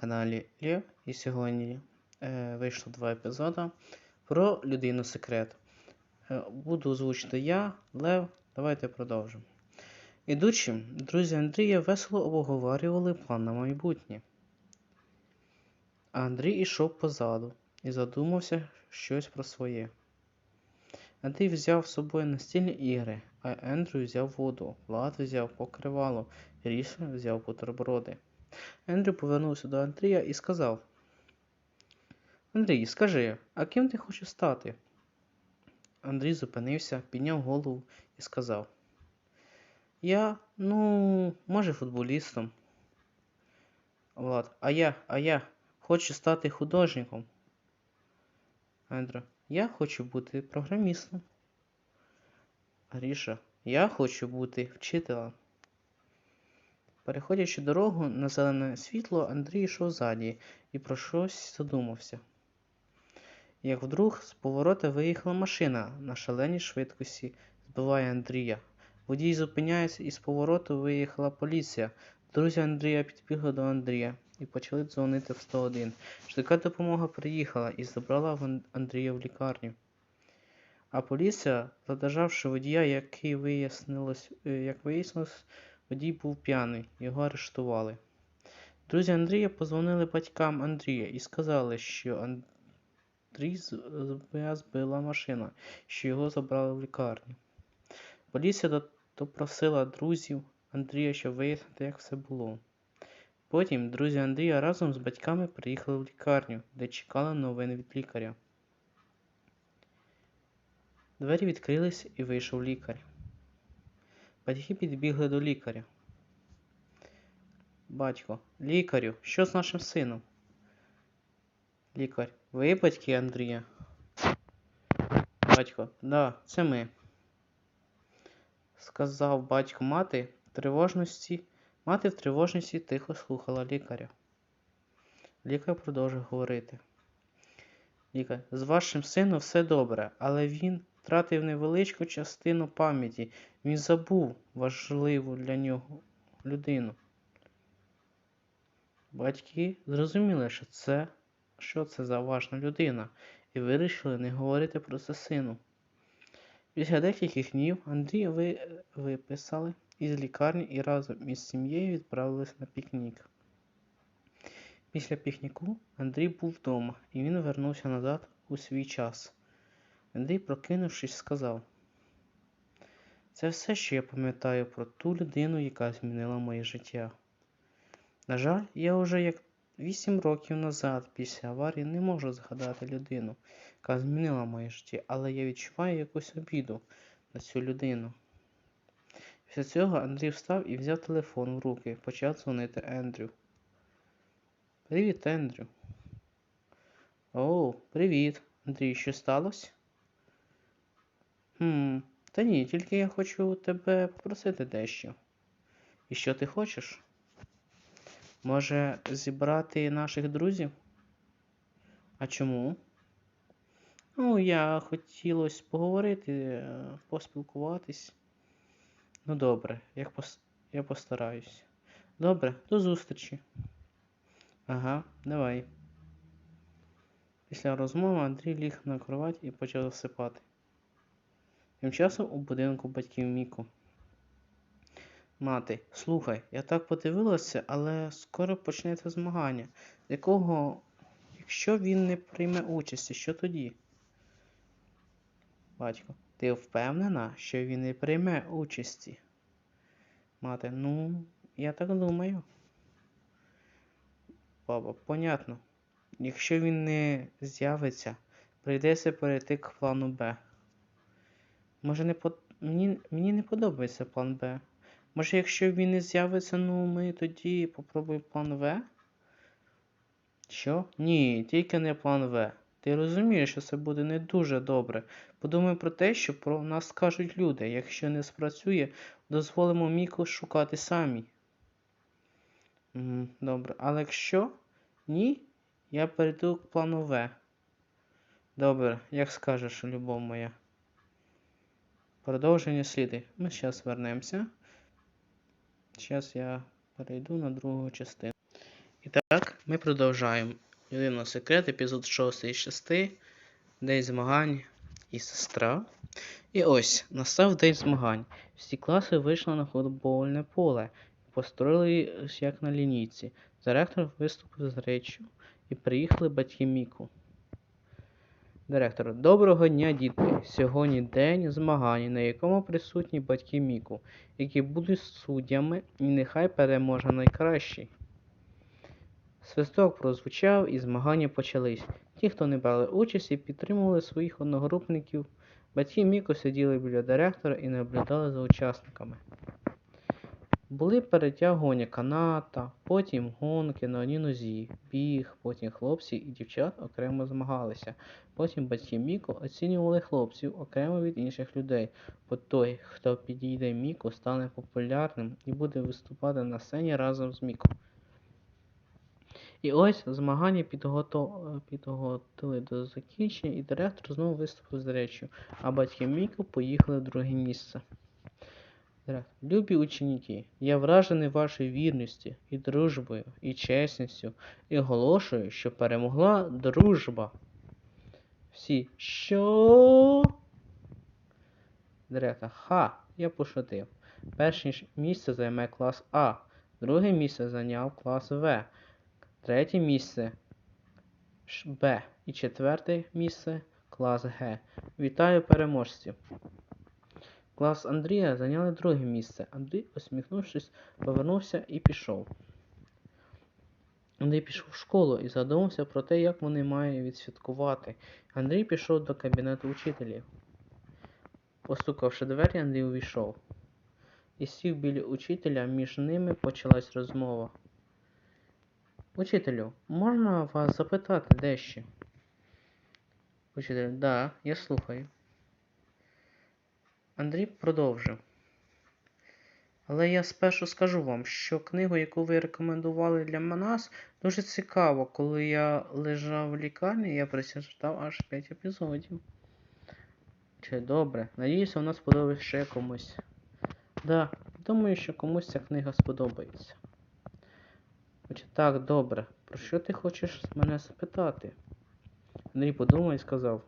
каналі Лє, і сьогодні е, вийшло два епізоди про людину секрет. Е, буду озвучити я, Лев. Давайте продовжимо. Ідучи, друзі Андрія весело обговорювали план на майбутнє. А Андрій ішов позаду і задумався щось про своє. Андрій взяв з собою настільні ігри, а Ендрю взяв воду, Влад взяв покривало, Ріша взяв бутерброди. Ендрю повернувся до Андрія і сказав: Андрій, скажи, а ким ти хочеш стати? Андрій зупинився, підняв голову і сказав: Я, ну, може, футболістом. Влад, а я, а я хочу стати художником. Ендрю, я хочу бути програмістом. Аріша, я хочу бути вчителем. Переходячи дорогу на зелене світло, Андрій йшов ззаді і про щось задумався. Як вдруг з поворота виїхала машина на шаленій швидкості, збиває Андрія. Водій зупиняється і з повороту виїхала поліція. Друзі Андрія підбігли до Андрія і почали дзвонити в 101. Швидка допомога приїхала і забрала Андрія в лікарню. А поліція, задержавши водія, який вияснилось, е, як вияснилось, водій був п'яний, його арештували. Друзі Андрія позвонили батькам Андрія і сказали, що Андрій збила машина, що його забрали в лікарню. Поліція допросила друзів Андрія, щоб вияснити, як все було. Потім друзі Андрія разом з батьками приїхали в лікарню, де чекали новин від лікаря. Двері відкрились і вийшов лікар. Батьки підбігли до лікаря. Батько, лікарю, що з нашим сином? Лікар, ви батьки Андрія? Батько, да, це ми. Сказав батько мати в тривожності. Мати в тривожності тихо слухала лікаря. Лікар продовжив говорити. Лікар, з вашим сином все добре, але він втратив невеличку частину пам'яті. Він забув важливу для нього людину. Батьки зрозуміли, що це, що це за важна людина, і вирішили не говорити про це сину. Після декількох днів Андрія ви, виписали із лікарні і разом із сім'єю відправились на пікнік. Після пікніку Андрій був вдома, і він вернувся назад у свій час. Андрій, прокинувшись, сказав: Це все, що я пам'ятаю про ту людину, яка змінила моє життя. На жаль, я вже як вісім років назад, після аварії, не можу згадати людину, яка змінила моє життя, але я відчуваю якусь обіду на цю людину. Після цього Андрій встав і взяв телефон в руки, почав дзвонити Ендрю. Привіт, Ендрю. О, привіт, Андрій, що сталося? Хм, та ні, тільки я хочу тебе попросити дещо. І що ти хочеш? Може, зібрати наших друзів? А чому? Ну, я хотілося поговорити, поспілкуватись. Ну, добре, як пос... я постараюсь. Добре, до зустрічі. Ага, давай. Після розмови Андрій ліг на кровать і почав засипати. Тим часом у будинку батьків Міку. Мати, слухай, я так подивилася, але скоро почнеться змагання, з якого, якщо він не прийме участі, що тоді? Батько, ти впевнена, що він не прийме участі? Мати, ну, я так думаю. Баба, понятно. Якщо він не з'явиться, прийдеться перейти к плану Б. Може, не под... мені, мені не подобається план Б. Може, якщо він не з'явиться, ну ми тоді попробуємо план В? Що? Ні, тільки не план В. Ти розумієш, що це буде не дуже добре. Подумай про те, що про нас скажуть люди. Якщо не спрацює, дозволимо Міку шукати самі. Добре, але якщо ні, я перейду к плану В. Добре, як скажеш, любов моя. Продовження сліди. Ми зараз вернемося. Зараз я перейду на другу частину. І так, ми продовжуємо. Людина секрет, епізод 6 із 6, День змагань і сестра. І ось, настав день змагань. Всі класи вийшли на футбольне поле і построїлись як на лінійці. Директор виступив з реччю і приїхали батьки Міку. Директор, доброго дня, дітки! Сьогодні день змагань, на якому присутні батьки Міку, які будуть суддями, і нехай переможе найкращий. Свисток прозвучав і змагання почались. Ті, хто не брали участі, підтримували своїх одногрупників. Батьки Міко сиділи біля директора і наблюдали за учасниками. Були перетягування каната, потім гонки на одній нозі, біг, потім хлопці і дівчат окремо змагалися. Потім батьки Міко оцінювали хлопців окремо від інших людей, бо той, хто підійде Міко, стане популярним і буде виступати на сцені разом з Міко. І ось змагання підгото... підготовили до закінчення, і директор знову виступив з речі, а батьки Міко поїхали в друге місце. Любі ученики, я вражений вашою вірністю і дружбою, і чесністю, і оголошую, що перемогла дружба. Всі, що? Директор. Ха, я пошутив. Перше місце займе клас А, друге місце зайняв клас В, третє місце Б і четверте місце клас Г. Вітаю переможців. Клас Андрія зайняли друге місце. Андрій, усміхнувшись, повернувся і пішов. Андрій пішов в школу і задумався про те, як вони мають відсвяткувати. Андрій пішов до кабінету учителів. Постукавши двері, Андрій увійшов. І сів біля учителя, між ними почалась розмова. Учителю, можна вас запитати дещо? Учитель, да, я слухаю. Андрій продовжив. Але я спершу скажу вам, що книгу, яку ви рекомендували для нас, дуже цікаво. Коли я лежав в лікарні, я прочитав аж 5 епізодів. Чи добре. Надіюся, вона сподобається ще комусь. Да, думаю, що комусь ця книга сподобається. Отже, так, добре. Про що ти хочеш мене запитати? Андрій подумав і сказав.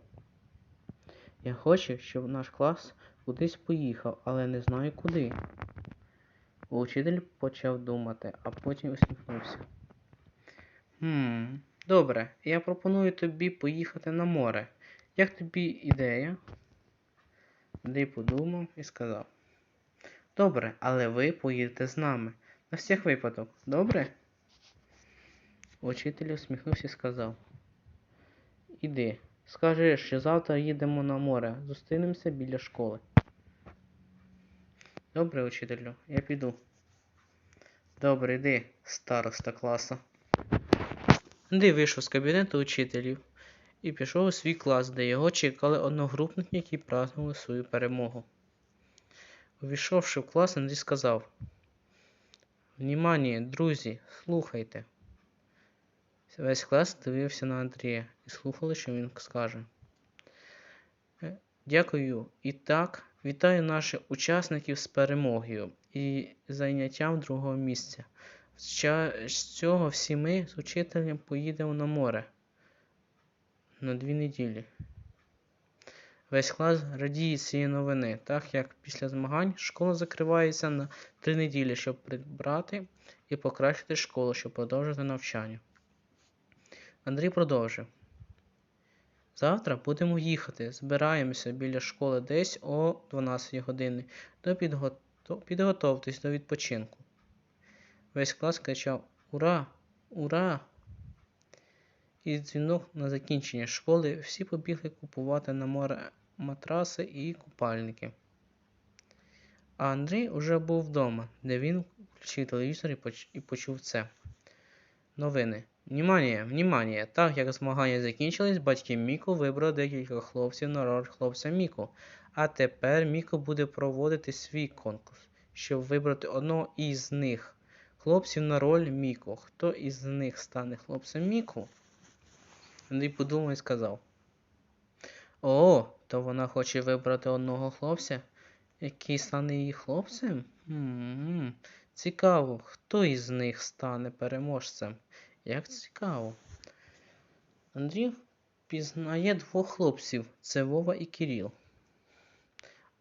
Я хочу, щоб наш клас кудись поїхав, але не знаю куди. Учитель почав думати, а потім усміхнувся. Хм, добре, я пропоную тобі поїхати на море. Як тобі ідея? Андрій подумав і сказав. Добре, але ви поїдете з нами. На всяк випадок, добре? Учитель усміхнувся і сказав. Іди, скажи, що завтра їдемо на море. Зустрінемося біля школи. Добре, учителю, я піду. Добре, йди, староста класу. Андрій вийшов з кабінету учителів і пішов у свій клас, де його чекали одногрупники, які празднували свою перемогу. Увійшовши в клас, Андрій сказав: Внімання, друзі, слухайте. Весь клас дивився на Андрія і слухали, що він скаже. Е, Дякую. І так, вітаю наших учасників з перемогою і зайняттям другого місця. З цього всі ми з учителем поїдемо на море на дві неділі. Весь клас радіє цієї новини, так як після змагань школа закривається на три неділі, щоб прибрати і покращити школу, щоб продовжити навчання. Андрій продовжив. Завтра будемо їхати. Збираємося біля школи десь о 12 годині. До підгото... Підготовтесь до відпочинку. Весь клас кричав Ура! Ура! І дзвінок на закінчення школи всі побігли купувати на море матраси і купальники. А Андрій уже був вдома, де він включив телевізор і почув це. Новини. Внімання, внімання. Так як змагання закінчились, батьки Міко вибрали декілька хлопців на роль хлопця Міко. А тепер Міко буде проводити свій конкурс, щоб вибрати одного із них. Хлопців на роль Міко. Хто із них стане хлопцем Міко? Андрій подумав і сказав. О, то вона хоче вибрати одного хлопця, який стане її хлопцем? М-м-м. Цікаво, хто із них стане переможцем? Як цікаво. Андрій пізнає двох хлопців це Вова і Кирил.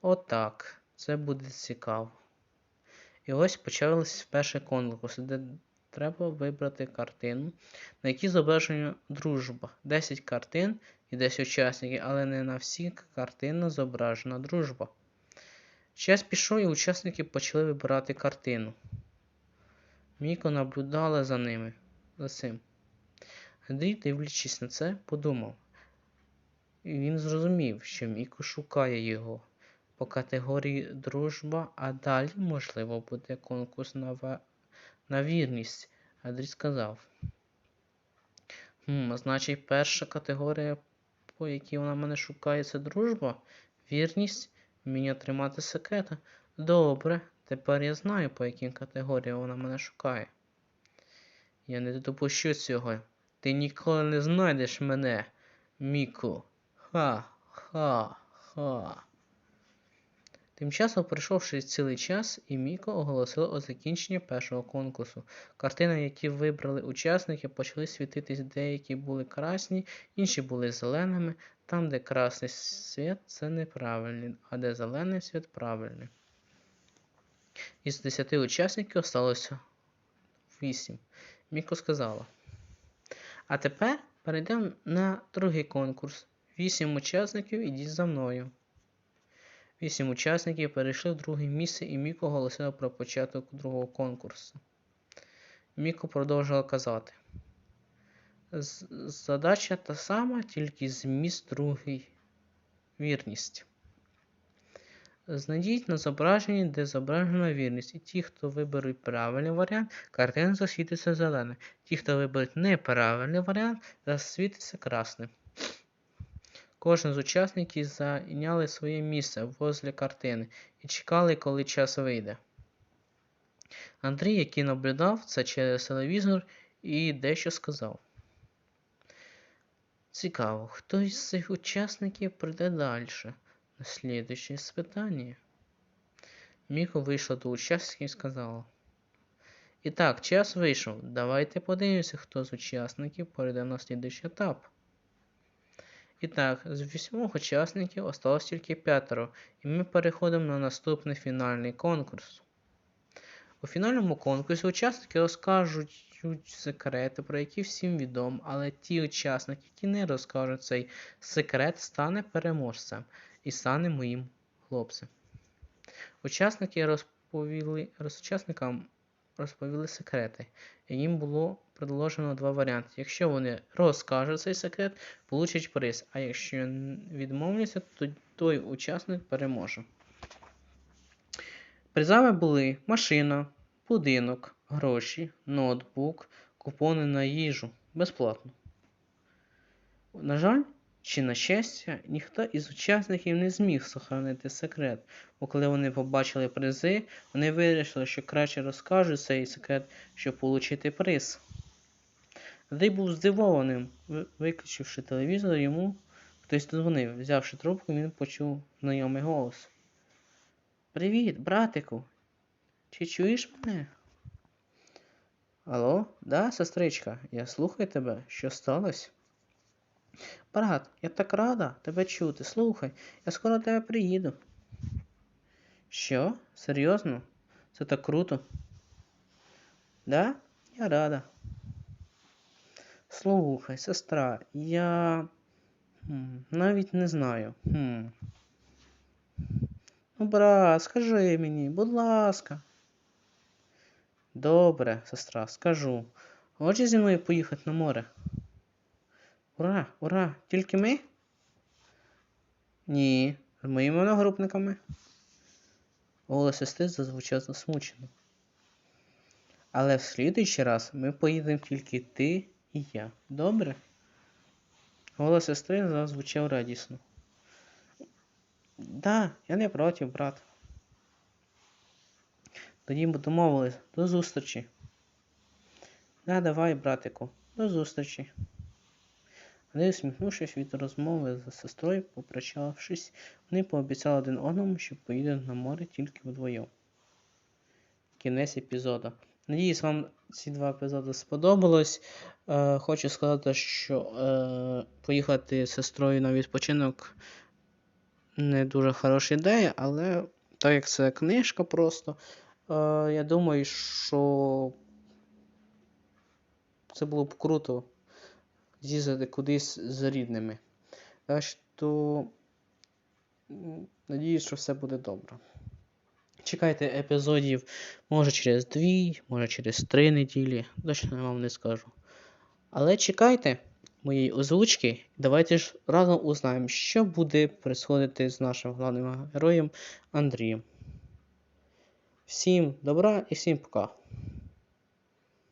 Отак, це буде цікаво. І ось почався перший конкурс, де треба вибрати картину, на якій зображена дружба. 10 картин і 10 учасників, але не на всі картини зображена дружба. Час пішов, і учасники почали вибирати картину. Міко наблюдала за ними, цим. Андрій, дивлячись на це, подумав. Він зрозумів, що Міко шукає його по категорії дружба, а далі, можливо, буде конкурс на, на вірність. Андрій сказав. Хм, значить, перша категорія, по якій вона мене шукає, це дружба, вірність, вміння тримати секрети. Добре, тепер я знаю, по яким категоріям вона мене шукає. Я не допущу цього. Ти ніколи не знайдеш мене, Міку. Ха, ха, ха. Тим часом, пройшовши цілий час, і Міко оголосила о закінченні першого конкурсу. Картини, які вибрали учасники, почали світитись, деякі були красні, інші були зеленими. Там, де красний світ, це неправильний, а де зелений світ правильний. Із 10 учасників осталося 8. Міко сказала. А тепер перейдемо на другий конкурс. Вісім учасників ідіть за мною. Вісім учасників перейшли в друге місце і Міко оголосила про початок другого конкурсу. Міко продовжила казати. Задача та сама, тільки зміст другий. Вірність. Знайдіть на зображенні, де зображена вірність, і ті, хто виберуть правильний варіант, картина засвітиться зеленим. Ті, хто виберуть неправильний варіант, засвітиться красним. Кожен з учасників зайняли своє місце возле картини і чекали, коли час вийде. Андрій, який наблюдав це через телевізор, і дещо сказав. Цікаво, хто із цих учасників прийде далі на слідуюче спитання. Міко вийшла до учасників і сказала. І час вийшов. Давайте подивимося, хто з учасників перейде на слідуючий етап. І так, з вісьмох учасників осталось тільки п'ятеро, і ми переходимо на наступний фінальний конкурс. У фінальному конкурсі учасники розкажуть секрети, про які всім відомо, але ті учасники, які не розкажуть цей секрет, стане переможцем і стане моїм хлопцем. Учасники розповіли, роз- учасникам розповіли секрети, і їм було предложено два варіанти. Якщо вони розкажуть цей секрет, получать приз, а якщо відмовляться, то той учасник переможе. Призами були машина, будинок, гроші, ноутбук, купони на їжу безплатно. На жаль, чи на щастя, ніхто із учасників не зміг сохранити секрет, бо коли вони побачили призи, вони вирішили, що краще розкажуть цей секрет, щоб отримати приз. Андрій був здивованим, виключивши телевізор, йому хтось дзвонив. Взявши трубку, він почув знайомий голос. Привіт, братику. Чи чуєш мене? Алло, да, сестричка, я слухаю тебе. Що сталося? Брат, я так рада тебе чути. Слухай, я скоро до тебе приїду. Що? Серйозно? Це так круто. Да? Я рада. Слухай, сестра, я навіть не знаю. Хм. Ну, брат, скажи мені, будь ласка. Добре, сестра, скажу. Хочеш зі мною поїхати на море? Ура, ура! Тільки ми? Ні, з моїми одногрупниками. Голос сестри зазвучав засмучено. Але в слідуючий раз ми поїдемо тільки ти і я. Добре? Голос сестри зазвучав радісно. Да, я не проти, брат. Тоді ми домовились. До зустрічі. Да, давай, братику, до зустрічі. Андрій, усміхнувшись від розмови з сестрою, попрощавшись, вони пообіцяли один одному, що поїдуть на море тільки вдвоєм. кінець епізоду. Надіюсь, вам ці два епізоди сподобалось. Е, хочу сказати, що е, поїхати з сестрою на відпочинок не дуже хороша ідея, але так як це книжка просто, е, я думаю, що це було б круто з'їздити кудись з рідними. Так що, надіюсь, що все буде добре. Чекайте епізодів, може через дві, може через три неділі, точно я вам не скажу. Але чекайте моєї озвучки, давайте ж разом узнаємо, що буде происходити з нашим головним героєм Андрієм. Всім добра і всім пока.